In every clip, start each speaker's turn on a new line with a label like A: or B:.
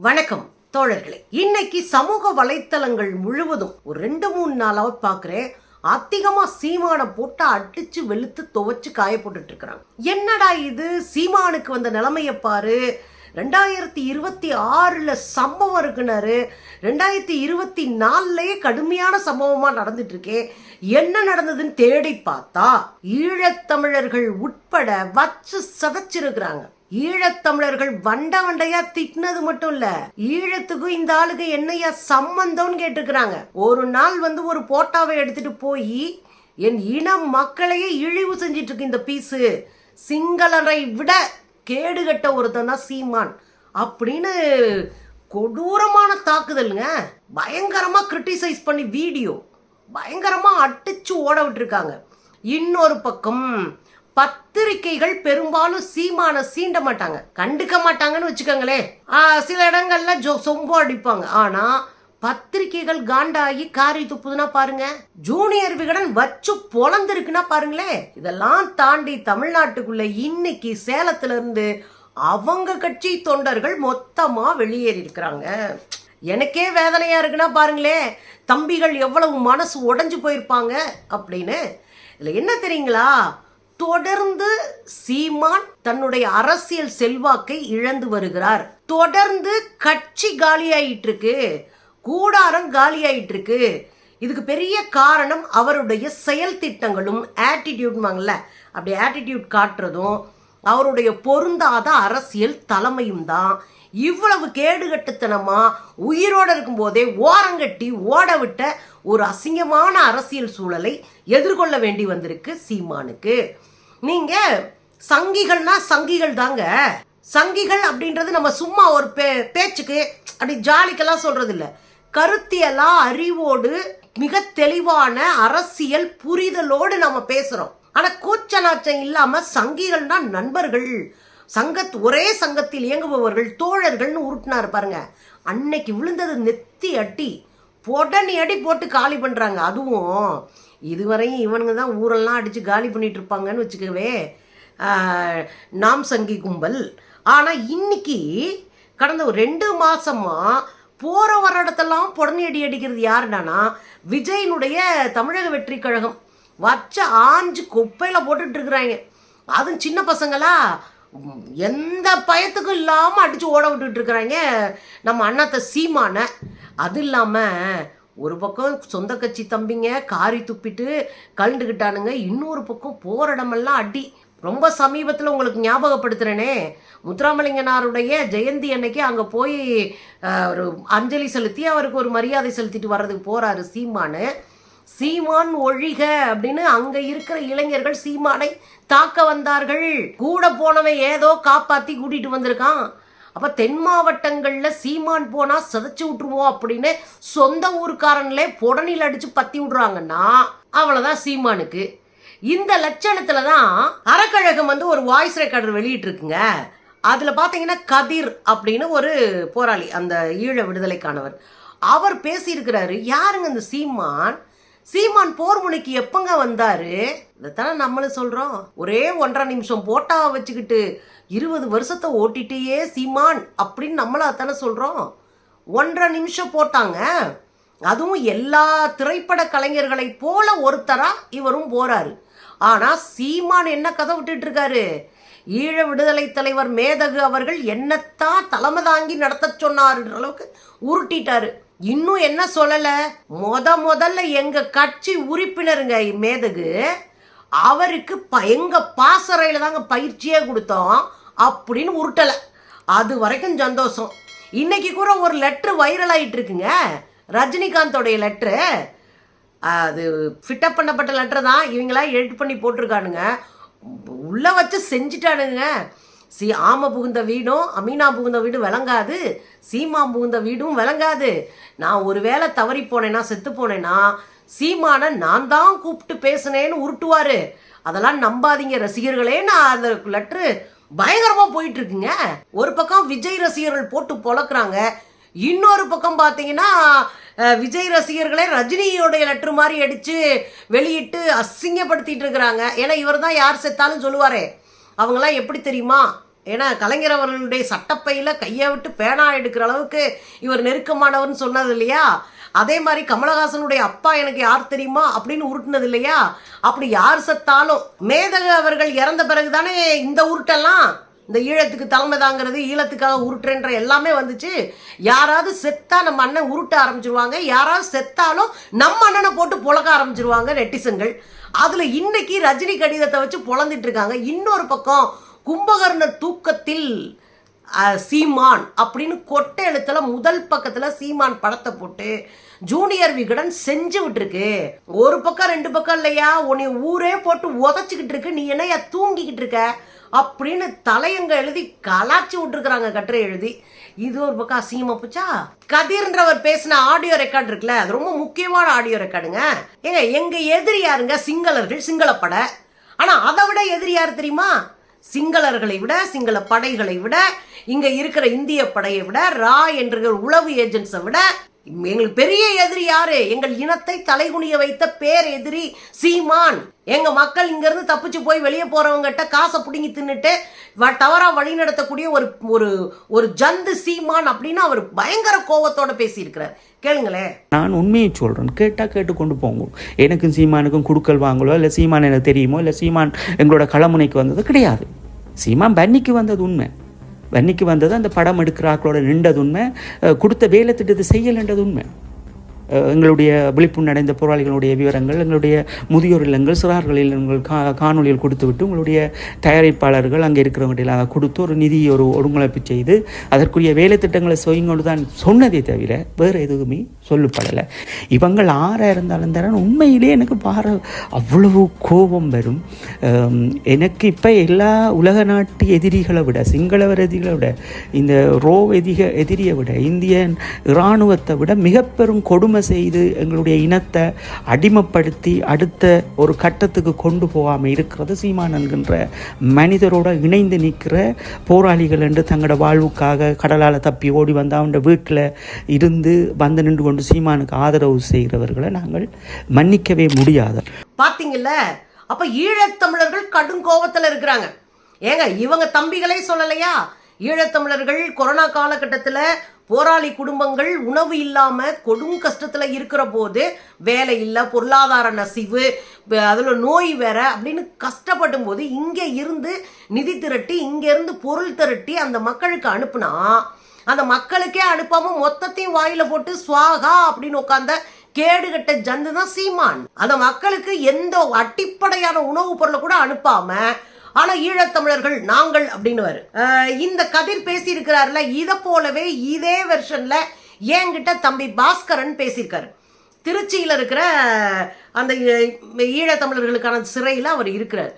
A: வணக்கம் தோழர்களே. இன்னைக்கு சமூக வலைத்தளங்கள் முழுவதும் ஒரு ரெண்டு மூணு நாளாவது பார்க்குறேன் அதிகமாக சீமானை போட்டு அடித்து வெளுத்து துவைச்சு காய போட்டுட்டு இருக்கிறாங்க. என்னடா இது? சீமானுக்கு வந்த நிலைமையை பாரு. ரெண்டாயிரத்தி இருபத்தி ஆறில் சம்பவம் இருக்குனாரு. ரெண்டாயிரத்தி இருபத்தி நாலுலேயே கடுமையான சம்பவமாக நடந்துட்டுருக்கே. என்ன நடந்ததுன்னு தேடி பார்த்தா ஈழத்தமிழர்கள் உட்பட வச்சு சதைச்சிருக்கிறாங்க. ஈழத்தமிழர்கள் வண்ட வண்டையா திட்டினது மட்டும் இல்ல ஈழத்துக்கும் இந்த ஆளுக்கு என்னையா சம்பந்தம்னு கேட்டுக்கிறாங்க ஒரு நாள் வந்து ஒரு போட்டாவை எடுத்துட்டு போய் என் இன மக்களையே இழிவு செஞ்சிட்டு இருக்கு இந்த பீஸு. சிங்களரை விட கேடுகட்ட ஒருத்தன் தான் சீமான். அப்படின்னு கொடூரமான தாக்குதலுங்க. பயங்கரமா கிரிட்டிசைஸ் பண்ணி வீடியோ. பயங்கரமா அடிச்சு ஓட விட்டுருக்காங்க. இன்னொரு பக்கம் பத்திரிக்கைகள் பெரும்பாலும் சீமான சீண்ட மாட்டாங்க. கண்டுக்க மாட்டாங்கன்னு வச்சுக்கோங்களேன் சில இடங்கள்ல ஜோ சொம்பு அடிப்பாங்க. ஆனா பத்திரிக்கைகள் காண்டாகி காரி துப்புதுன்னா பாருங்க ஜூனியர் விகடன் வச்சு பொழந்திருக்குன்னா பாருங்களேன் இதெல்லாம் தாண்டி தமிழ்நாட்டுக்குள்ள இன்னைக்கு சேலத்துல இருந்து அவங்க கட்சி தொண்டர்கள் மொத்தமா வெளியேறி இருக்கிறாங்க. எனக்கே வேதனையா இருக்குன்னா பாருங்களேன் தம்பிகள் எவ்வளவு மனசு உடஞ்சு போயிருப்பாங்க அப்படின்னு. இதுல என்ன தெரியுங்களா? தொடர்ந்து சீமான் தன்னுடைய அரசியல் செல்வாக்கை இழந்து வருகிறார். தொடர்ந்து கட்சி காலியாயிட்டு இருக்கு கூடாரம் காலியாயிட்டு இருக்கு இதுக்கு பெரிய காரணம் அவருடைய செயல் திட்டங்களும் ஆட்டிடியூட்மாங்கல்ல அப்படி ஆட்டிடியூட் காட்டுறதும் அவருடைய பொருந்தாத அரசியல் தலைமையும் தான் இவ்வளவு கேடுகட்டுத்தனமா உயிரோட இருக்கும்போதே ஓரங்கட்டி ஓட விட்ட ஒரு அசிங்கமான அரசியல் சூழலை எதிர்கொள்ள வேண்டி வந்திருக்கு சீமானுக்கு. நீங்க சங்கிகள்னா சங்கிகள் தாங்க. சங்கிகள் அப்படின்றது நம்ம சும்மா ஒரு பே பேச்சுக்கு அப்படி ஜாலிக்கெல்லாம் சொல்றது இல்லை கருத்தியலா அறிவோடு மிக தெளிவான அரசியல் புரிதலோடு நம்ம பேசுறோம். ஆனா கூச்ச நாச்சம் இல்லாம சங்கிகள்னா நண்பர்கள். சங்கத் ஒரே சங்கத்தில் இயங்குபவர்கள் தோழர்கள்னு உருட்டினார் பாருங்க. அன்னைக்கு விழுந்தது நெத்தி அட்டி பொடனி அடி போட்டு காலி பண்ணுறாங்க அதுவும் இதுவரையும் இவனுங்க தான் ஊரெல்லாம் அடித்து காலி பண்ணிட்டு இருப்பாங்கன்னு வச்சுக்கவே நாம் சங்கி கும்பல். ஆனால் இன்னைக்கு கடந்த ஒரு ரெண்டு மாதமாக போகிற வர இடத்தெல்லாம் புடனி அடி அடிக்கிறது யாருடானா விஜயனுடைய தமிழக வெற்றி கழகம். வச்ச ஆஞ்சு குப்பையில் போட்டுட்ருக்குறாங்க அதுவும் சின்ன பசங்களா? எந்த பயத்துக்கும் இல்லாமல் அடித்து ஓட விட்டுட்டு இருக்கிறாங்க. நம்ம அண்ணாத்த சீமான. அது இல்லாமல் ஒரு பக்கம் சொந்த கட்சி தம்பிங்க காரி துப்பிட்டு கலண்டுக்கிட்டானுங்க இன்னொரு பக்கம் போகிற இடமெல்லாம் அடி. ரொம்ப சமீபத்தில் உங்களுக்கு ஞாபகப்படுத்துகிறேனே முத்துராமலிங்கனாருடைய ஜெயந்தி அன்னைக்கு அங்கே போய் ஒரு அஞ்சலி செலுத்தி அவருக்கு ஒரு மரியாதை செலுத்திட்டு வர்றதுக்கு போகிறாரு சீமானு. சீமான் ஒழிக அப்படின்னு அங்க இருக்கிற இளைஞர்கள் சீமானை தாக்க வந்தார்கள். கூட போனவன் ஏதோ காப்பாத்தி கூட்டிட்டு வந்திருக்கான். அப்ப தென் மாவட்டங்கள்ல சீமான் போனா சிதைச்சி விட்டுருவோம் அப்படின்னு சொந்த ஊருக்காரன்லே புடனில் அடிச்சு பத்தி விடுறாங்கன்னா அவ்வளவுதான் சீமானுக்கு. இந்த லட்சணத்தில் தான் அறக்கழகம் வந்து ஒரு வாய்ஸ் ரெக்கார்டர் வெளியிட்டு இருக்குங்க அதுல பாத்தீங்கன்னா கதிர் அப்படின்னு ஒரு போராளி அந்த ஈழ விடுதலைக்கானவர். அவர் பேசியிருக்கிறாரு யாருங்க இந்த சீமான்? சீமான் போர் முனைக்கு எப்பங்க வந்தாரு? இதைத்தானே நம்மளும் சொல்றோம். ஒரே ஒன்றரை நிமிஷம் போட்டாவை வச்சுக்கிட்டு இருபது வருஷத்தை ஓட்டிட்டே சீமான் அப்படின்னு நம்மள தானே சொல்றோம். ஒன்றரை நிமிஷம் போட்டாங்க. அதுவும் எல்லா திரைப்பட கலைஞர்களைப் போல ஒருத்தரா இவரும் போறாரு. ஆனா சீமான் என்ன கதை விட்டுட்டு இருக்காரு ஈழ விடுதலை தலைவர் மேதகு அவர்கள் என்னத்தான் தலைமை தாங்கி நடத்த சொன்னாருன்ற அளவுக்கு உருட்டிட்டாரு. இன்னும் என்ன சொல்லல? முத முதல்ல எங்க கட்சி உறுப்பினருங்க மேதகு அவருக்கு ப- எங்க பாசறையில தாங்க பயிற்சியே கொடுத்தோம் அப்படின்னு உருட்டல. அது வரைக்கும் சந்தோஷம். இன்னைக்கு கூட ஒரு லெட்ரு வைரல் ஆயிட்டு இருக்குங்க ரஜினிகாந்தோடைய லெட்ரு அது ஃபிட்டப் பண்ணப்பட்ட லெட்டர் தான். இவங்களாம் எடிட் பண்ணி போட்டிருக்கானுங்க. உள்ள வச்சு செஞ்சுட்டானுங்க. சி ஆம புகுந்த வீடும் அமீனா புகுந்த வீடும் விளங்காது. சீமா புகுந்த வீடும் விளங்காது. நான் ஒருவேளை தவறி போனேன்னா செத்து போனேன்னா சீமான நான் தான் கூப்பிட்டு பேசினேன்னு உருட்டுவாரு. அதெல்லாம் நம்பாதீங்க ரசிகர்களே. நான் அந்த லெட்ரு பயங்கரமா போயிட்டு இருக்குங்க ஒரு பக்கம் விஜய் ரசிகர்கள் போட்டு பொழக்குறாங்க. இன்னொரு பக்கம் பார்த்தீங்கன்னா விஜய் ரசிகர்களே ரஜினியோடைய லெட்ரு மாதிரி அடித்து வெளியிட்டு அசிங்கப்படுத்திட்டு இருக்கிறாங்க ஏன்னா இவர் தான் யார் செத்தாலும் சொல்லுவாரே. அவங்களாம் எப்படி தெரியுமா? ஏன்னா கலைஞர் அவர்களுடைய சட்டப்பையில் கையை விட்டு பேனா எடுக்கிற அளவுக்கு இவர் நெருக்கமானவர்னு சொன்னது இல்லையா? அதே மாதிரி கமலஹாசனுடைய அப்பா எனக்கு யார் தெரியுமா? அப்படின்னு உருட்டுனது இல்லையா? அப்படி யார் செத்தாலும் மேதக அவர்கள் இறந்த பிறகு தானே இந்த உருட்டெல்லாம் இந்த ஈழத்துக்கு தலைமை தாங்கிறது ஈழத்துக்காக உருட்டுன்ற எல்லாமே வந்துச்சு. யாராவது செத்தா நம்ம அண்ணன் உருட்ட ஆரம்பிச்சிருவாங்க. யாராவது செத்தாலும் நம்ம அண்ணனை போட்டு புழக்க ஆரம்பிச்சிருவாங்க நெட்டிசன்கள். அதுல இன்னைக்கு ரஜினி கடிதத்தை வச்சு பொழந்துட்டு இருக்காங்க. இன்னொரு பக்கம் கும்பகர்ணர் தூக்கத்தில் சீமான் அப்படின்னு கொட்டை எழுத்துல முதல் பக்கத்துல சீமான் படத்தை போட்டு ஜூனியர் விகடன் செஞ்சு விட்டுருக்கு. ஒரு பக்கம் ரெண்டு பக்கம் இல்லையா? உன்னை ஊரே போட்டு உதச்சிக்கிட்டு இருக்கு. நீ என்னையா தூங்கிக்கிட்டு இருக்க? அப்படின்னு தலையங்க எழுதி கலாச்சி விட்டுருக்குறாங்க கட்டுரை எழுதி. இது ஒரு பக்கம் அசிங்கமா போச்சா? கதிர்ன்றவர் பேசின ஆடியோ ரெக்கார்டு இருக்குல்ல அது ரொம்ப முக்கியமான ஆடியோ ரெக்கார்டுங்க ஏங்க எங்க எதிரி யாருங்க? சிங்களர்கள் சிங்களப்பட ஆனா அதை விட எதிரி யார் தெரியுமா? சிங்களர்களை விட சிங்கள படைகளை விட இங்க இருக்கிற இந்திய படையை விட ரா என்ற உளவு ஏஜென்ட்ஸை விட எங்களுக்கு பெரிய எதிரி யாரு? எங்கள் இனத்தை தலைகுனிய வைத்த பேர் எதிரி சீமான். எங்க மக்கள் இங்க இருந்து தப்பிச்சு போய் வெளியே போறவங்ககிட்ட காசை பிடுங்கி தின்னுட்டு தவறாக தவறா வழி நடத்தக்கூடிய ஒரு ஒரு ஒரு ஜந்து சீமான் அப்படின்னு அவர் பயங்கர கோபத்தோட பேசியிருக்கிறார். கேளுங்களேன்.
B: நான் உண்மையை சொல்கிறேன் கேட்டால் கேட்டுக்கொண்டு போங்க. எனக்கும் சீமானுக்கும் குடுக்கல் வாங்கலோ இல்லை சீமான் எனக்கு தெரியுமோ இல்லை சீமான் எங்களோட களமுனைக்கு வந்தது கிடையாது. சீமான் பன்னிக்கு வந்தது உண்மை. பன்னிக்கு வந்தது அந்த படம் எடுக்கிறாக்களோட நின்றது உண்மை. கொடுத்த வேலை திட்டத்தை செய்யலைன்றது உண்மை. எங்களுடைய விழிப்புணர்வு அடைந்த போராளிகளுடைய விவரங்கள் எங்களுடைய முதியோர் இல்லங்கள் சிறார்கள் இல்லங்கள் கா காணொலியில் கொடுத்துவிட்டு உங்களுடைய தயாரிப்பாளர்கள் அங்கே இருக்கிறவங்கள்ட்ட கொடுத்து ஒரு நிதி ஒரு ஒருங்கிணைப்பு செய்து அதற்குரிய வேலை திட்டங்களை செய்யுங்கொண்டு தான் சொன்னதே தவிர வேறு எதுவுமே சொல்லப்படலை. இவங்கள் ஆறாக இருந்தாலும் தரேன். உண்மையிலே எனக்கு பார அவ்வளவு கோபம் வரும். எனக்கு இப்போ எல்லா உலக நாட்டு எதிரிகளை விட சிங்களவர் எதிரிகளை விட இந்த ரோ எதிக எதிரியை விட இந்திய இராணுவத்தை விட மிக பெரும் கொடுமை செய்து எங்களுடைய இனத்தை அடிமைப்படுத்தி அடுத்த ஒரு கட்டத்துக்கு கொண்டு போகாமல் இருக்கிறது சீமான் என்கின்ற மனிதரோடு இணைந்து நிற்கிற போராளிகள் என்று தங்களோட வாழ்வுக்காக கடலால் தப்பி ஓடி வந்து அவன் வீட்டில் இருந்து வந்து நின்று கொண்டு சீமானுக்கு ஆதரவு செய்கிறவர்களை நாங்கள் மன்னிக்கவே முடியாது.
A: பார்த்தீங்கல்ல அப்போ ஈழத்தமிழர்கள் கடும் கோபத்தில் இருக்கிறாங்க. ஏங்க இவங்க தம்பிகளே சொல்லலையா? ஈழத்தமிழர்கள் கொரோனா காலகட்டத்தில் போராளி குடும்பங்கள் உணவு இல்லாமல் கொடும் கஷ்டத்தில் இருக்கிற போது வேலை இல்லை பொருளாதார நசிவு அதில் நோய் வேற அப்படின்னு கஷ்டப்படும் போது இங்கே இருந்து நிதி திரட்டி இங்கேருந்து பொருள் திரட்டி அந்த மக்களுக்கு அனுப்புனா அந்த மக்களுக்கே அனுப்பாமல் மொத்தத்தையும் வாயில் போட்டு சுவாகா அப்படின்னு உட்கார்ந்த கேடுகட்ட ஜந்து தான் சீமான். அந்த மக்களுக்கு எந்த அடிப்படையான உணவுப் பொருளை கூட அனுப்பாமல் ஆனா ஈழத்தமிழர்கள் நாங்கள் அப்படின்னு இந்த கதிர் பேசி இருக்கிறாருல இதை போலவே இதே வெர்ஷன்ல என்கிட்ட தம்பி பாஸ்கரன் பேசியிருக்காரு. திருச்சியில் இருக்கிற அந்த ஈழத்தமிழர்களுக்கான சிறையில் அவர் இருக்கிறார்.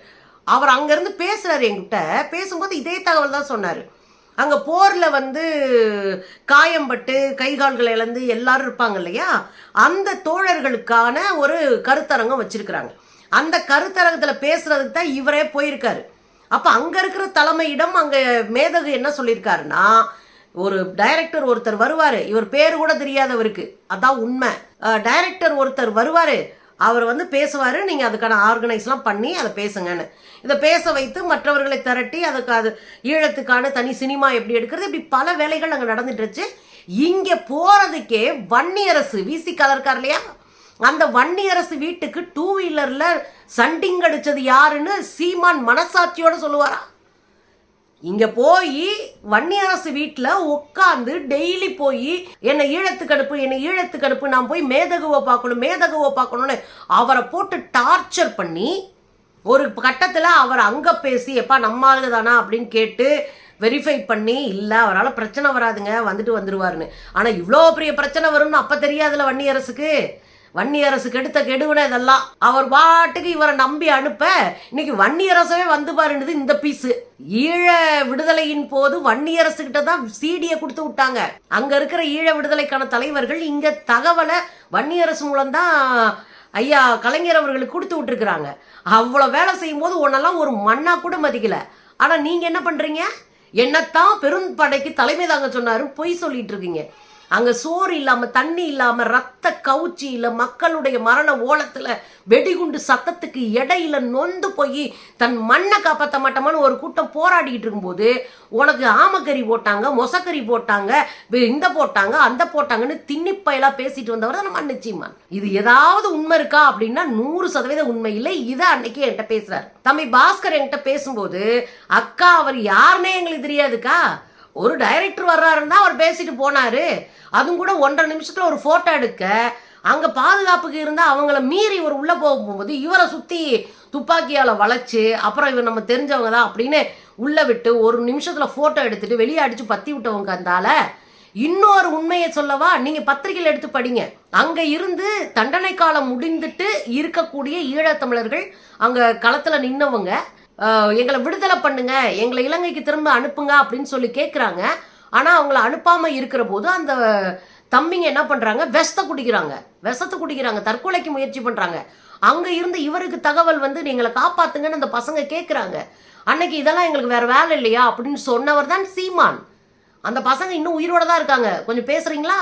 A: அவர் அங்கேருந்து பேசுகிறார் என்கிட்ட. பேசும்போது இதே தகவல் தான் சொன்னார். அங்கே போரில் வந்து காயம்பட்டு கைகால்களை இழந்து எல்லாரும் இருப்பாங்க இல்லையா? அந்த தோழர்களுக்கான ஒரு கருத்தரங்கம் வச்சுருக்கிறாங்க. அந்த கருத்தரங்கத்தில் பேசுறதுக்கு தான் இவரே போயிருக்காரு. அப்போ அங்கே இருக்கிற தலைமையிடம் அங்கே மேதகு என்ன சொல்லியிருக்காருன்னா ஒரு டைரக்டர் ஒருத்தர் வருவார். இவர் பேர் கூட தெரியாதவருக்கு. அதான் உண்மை. டைரக்டர் ஒருத்தர் வருவார். அவர் வந்து பேசுவார். நீங்கள் அதுக்கான ஆர்கனைஸ்லாம் பண்ணி அதை பேசுங்கன்னு. இதை பேச வைத்து மற்றவர்களை திரட்டி அதுக்கு அது ஈழத்துக்கான தனி சினிமா எப்படி எடுக்கிறது இப்படி பல வேலைகள் அங்கே நடந்துட்டுருச்சு இங்கே போகிறதுக்கே வன்னியரசு விசி கலர்கார் இல்லையா? அந்த வன்னியரசு வீட்டுக்கு டூ வீலரில் சண்டிங் அடித்தது யாருன்னு சீமான் மனசாட்சியோடு சொல்லுவாரா? இங்கே போய் வன்னியரசு வீட்டில் உட்காந்து டெய்லி போய் என்னை ஈழத்துக்கடுப்பு என்னை ஈழத்துக்கடுப்பு நான் போய் மேதகுவை பார்க்கணும் மேதகுவை பார்க்கணும்னு அவரை போட்டு டார்ச்சர் பண்ணி ஒரு கட்டத்தில் அவர் அங்கே பேசி எப்பா நம்ம ஆளுங்க தானா? அப்படின்னு கேட்டு வெரிஃபை பண்ணி இல்லை அவரால் பிரச்சனை வராதுங்க வந்துட்டு வந்துடுவாருன்னு ஆனால் இவ்வளோ பெரிய பிரச்சனை வரும்னு அப்போ தெரியாதுல்ல வன்னியரசுக்கு. வன்னியரசுக்கு எடுத்த கெடுவின இதெல்லாம். அவர் பாட்டுக்கு இவரை நம்பி அனுப்ப இன்னைக்கு வன்னியரசவே வந்து பாருன்றது இந்த பீஸு. ஈழ விடுதலையின் போது வன்னியரசு கிட்ட தான் சீடியை கொடுத்து விட்டாங்க. அங்க இருக்கிற ஈழ விடுதலைக்கான தலைவர்கள் இங்க தகவலை வன்னியரசு மூலம் தான் ஐயா கலைஞர் அவர்களுக்கு கொடுத்து விட்டுருக்குறாங்க. அவ்வளோ வேலை செய்யும் போது உன்னெல்லாம் ஒரு மண்ணா கூட மதிக்கல. ஆனால் நீங்கள் என்ன பண்ணுறீங்க என்னத்தான் பெரும்படைக்கு தலைமை தாங்க சொன்னாரும் பொய் சொல்லிட்டு இருக்கீங்க. அங்க சோறு இல்லாம தண்ணி இல்லாம ரத்த கவுச்சியில மக்களுடைய மரண ஓலத்துல வெடிகுண்டு சத்தத்துக்கு இடையில நொந்து போய் தன் மண்ணை காப்பாற்ற மாட்டோமான்னு ஒரு கூட்டம் போராடிட்டு இருக்கும்போது உனக்கு ஆமக்கறி போட்டாங்க மொசக்கறி போட்டாங்க இந்த போட்டாங்க அந்த போட்டாங்கன்னு திண்ணிப்பயலா பேசிட்டு வந்தவர் தான் நம்ம நிச்சயமான் இது ஏதாவது உண்மை இருக்கா அப்படின்னா நூறு சதவீதம் உண்மை இல்லை. இதை அன்னைக்கு என்கிட்ட பேசுறாரு. தம்பி பாஸ்கர் என்கிட்ட பேசும்போது அக்கா அவர் யாருன்னே எங்களுக்கு தெரியாதுக்கா. ஒரு டைரக்டர் வர்றாருன்னா அவர் பேசிட்டு போனாரு. அதுவும் கூட ஒன்றரை நிமிஷத்துல ஒரு போட்டோ எடுக்க. அங்க பாதுகாப்புக்கு இருந்தா அவங்கள மீறி இவர் உள்ள போகும்போது இவரை சுத்தி துப்பாக்கியால வளைச்சு அப்புறம் இவர் நம்ம தெரிஞ்சவங்க தான் அப்படின்னு உள்ள விட்டு ஒரு நிமிஷத்துல போட்டோ எடுத்துட்டு வெளியே அடிச்சு பத்தி விட்டவங்க அந்தால இன்னொரு உண்மையை சொல்லவா? நீங்க பத்திரிகையில் எடுத்து படிங்க. அங்க இருந்து தண்டனை காலம் முடிந்துட்டு இருக்கக்கூடிய ஈழத்தமிழர்கள் அங்க களத்துல நின்னவங்க. எங்களை விடுதலை பண்ணுங்க எங்களை இலங்கைக்கு திரும்ப அனுப்புங்க அப்படின்னு சொல்லி கேட்குறாங்க ஆனால் அவங்கள அனுப்பாமல் இருக்கிற போது அந்த தம்பிங்க என்ன பண்ணுறாங்க விஷத்தை குடிக்கிறாங்க. விஷத்தை குடிக்கிறாங்க. தற்கொலைக்கு முயற்சி பண்ணுறாங்க அங்கே இருந்து இவருக்கு தகவல் வந்து நீங்களை காப்பாத்துங்கன்னு அந்த பசங்க கேட்குறாங்க அன்னைக்கு இதெல்லாம் எங்களுக்கு வேற வேலை இல்லையா? அப்படின்னு சொன்னவர் தான் சீமான். அந்த பசங்க இன்னும் உயிரோட தான் இருக்காங்க. கொஞ்சம் பேசுறீங்களா?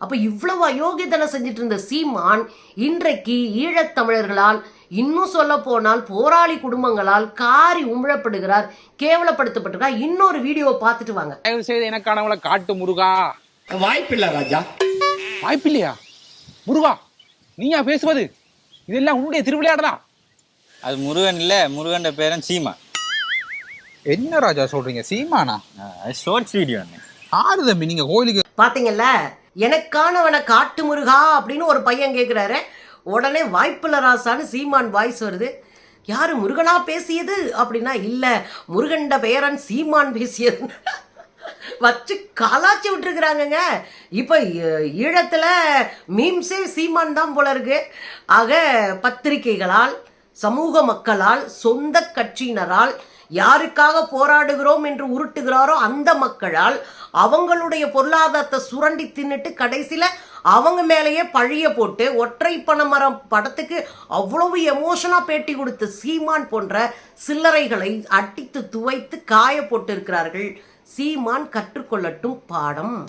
A: அப்போ இவ்வளவு அயோக்கியத்தனை செஞ்சுட்டு இருந்த சீமான் இன்றைக்கு ஈழத்தமிழர்களால் இன்னும் சொல்ல போனால் போராளி குடும்பங்களால் காரி உமிழப்படுகிறார் கேவலப்படுத்தப்பட்டிருக்கார் இன்னொரு வீடியோவை பார்த்துட்டு வாங்க.
C: தயவு செய்து எனக்கானவளை காட்டு முருகா.
D: வாய்ப்பில்லை ராஜா.
C: வாய்ப்பில்லையா? முருகா நீயா பேசுவது? இதெல்லாம் உன்னுடைய திருவிளையாடலா?
E: அது முருகன் இல்ல முருகன் பேரன் சீமா.
F: என்ன ராஜா சொல்றீங்க? சீமானா?
E: ஷார்ட்ஸ் வீடியோ
F: ஆறு தம்பி? நீங்க கோயிலுக்கு
A: பாத்தீங்கல்ல எனக்கானவனை காட்டு முருகா அப்படின்னு ஒரு பையன் கேட்குறாரு உடனே வாய்ப்பில் ராசான்னு சீமான் வாய்ஸ் வருது. யார் முருகனா பேசியது? அப்படின்னா இல்லை முருகண்ட பேரன் சீமான் பேசியது. வச்சு கலாச்சி விட்டுருக்குறாங்கங்க. இப்போ ஈழத்தில் மீம்ஸே சீமான் தான் போல இருக்கு. ஆக பத்திரிகைகளால் சமூக மக்களால் சொந்த கட்சியினரால் யாருக்காக போராடுகிறோம் என்று உருட்டுகிறாரோ அந்த மக்களால் அவங்களுடைய பொருளாதாரத்தை சுரண்டி தின்னுட்டு கடைசியில் அவங்க மேலேயே பழிய போட்டு ஒற்றை பணமரம் படத்துக்கு அவ்வளவு எமோஷனாக பேட்டி கொடுத்த சீமான் போன்ற சில்லறைகளை அடித்து துவைத்து காய போட்டிருக்கிறார்கள் சீமான் கற்றுக்கொள்ளட்டும் பாடம்.